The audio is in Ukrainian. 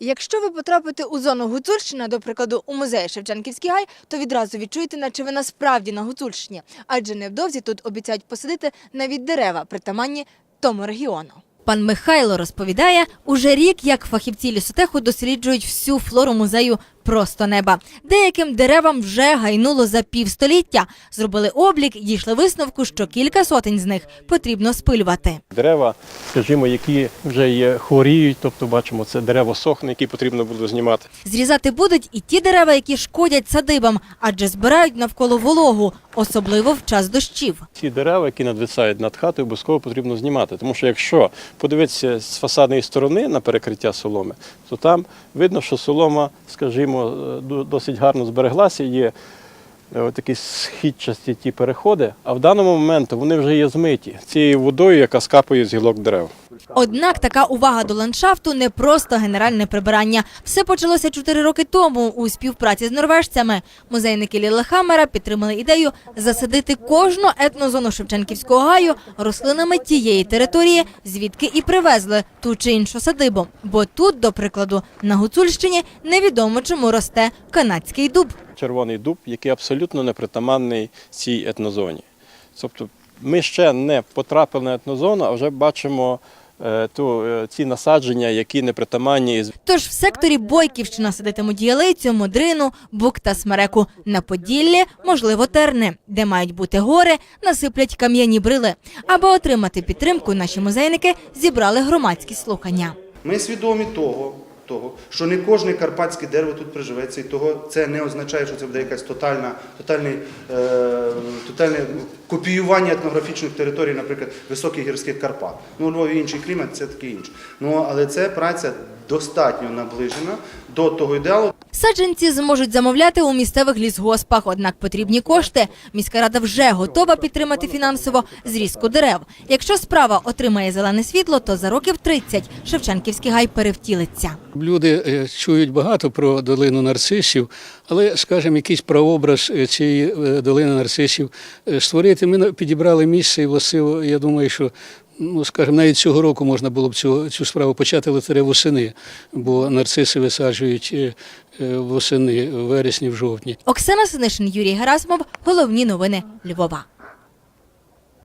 Якщо ви потрапите у зону Гуцульщина, до прикладу, у музеї Шевченківський гай, то відразу відчуєте, наче ви насправді на Гуцульщині, адже невдовзі тут обіцяють посадити навіть дерева, притаманні тому регіону. Пан Михайло розповідає, уже рік як фахівці лісотеху досліджують всю флору музею просто неба. Деяким деревам вже гайнуло за півстоліття. Зробили облік і дійшли висновку, що кілька сотень з них потрібно спилювати. Дерева, скажімо, які вже є хворіють, тобто бачимо, це дерево сохне, які потрібно буде знімати. Зрізати будуть і ті дерева, які шкодять садибам, адже збирають навколо вологу, особливо в час дощів. Ці дерева, які надвисають над хатою, обов'язково потрібно знімати. Тому що якщо подивитися з фасадної сторони на перекриття соломи, то там видно, що солома, скажімо, е, досить гарно збереглася, є е, такі східчасті ті переходи, а в даному моменту вони вже є змиті цією водою, яка скапує з гілок дерев. Однак така увага до ландшафту не просто генеральне прибирання. Все почалося чотири роки тому у співпраці з норвежцями. Музейники Лілехамера підтримали ідею засадити кожну етнозону Шевченківського гаю рослинами тієї території, звідки і привезли ту чи іншу садибу. Бо тут, до прикладу, на Гуцульщині невідомо чому росте канадський дуб. червоний дуб, який абсолютно непритаманний цій етнозоні. Тобто ми ще не потрапили на етнозону, а вже бачимо е, ту, е, ці насадження, які не притаманні. Тож в секторі Бойківщина садитимуть ялицю, модрину, бук та смереку. На Поділлі, можливо, терни, де мають бути гори, насиплять кам'яні брили. Аби отримати підтримку, наші музейники зібрали громадські слухання. Ми свідомі того, того, що не кожне карпатське дерево тут приживеться, і того це не означає, що це буде якась тотальна, тотальне, е, тотальне копіювання етнографічних територій, наприклад, високих гірських Карпат. Ну, у Львові інший клімат, це таке інше. Ну, але це праця достатньо наближена до того ідеалу, Саджанці зможуть замовляти у місцевих лісгоспах, однак потрібні кошти. Міська рада вже готова підтримати фінансово зрізку дерев. Якщо справа отримає зелене світло, то за років 30 Шевченківський гай перевтілиться. Люди е, чують багато про долину нарцисів, але, скажімо, якийсь прообраз е, цієї е, долини нарцисів створити. Ми підібрали місце і власиво, я думаю, що. Ну, скажімо, навіть цього року можна було б цю, цю справу почати лише восени, бо нарциси висаджують е, е, восени, в вересні, в жовтні. Оксана Синишин, Юрій Герасимов. Головні новини Львова.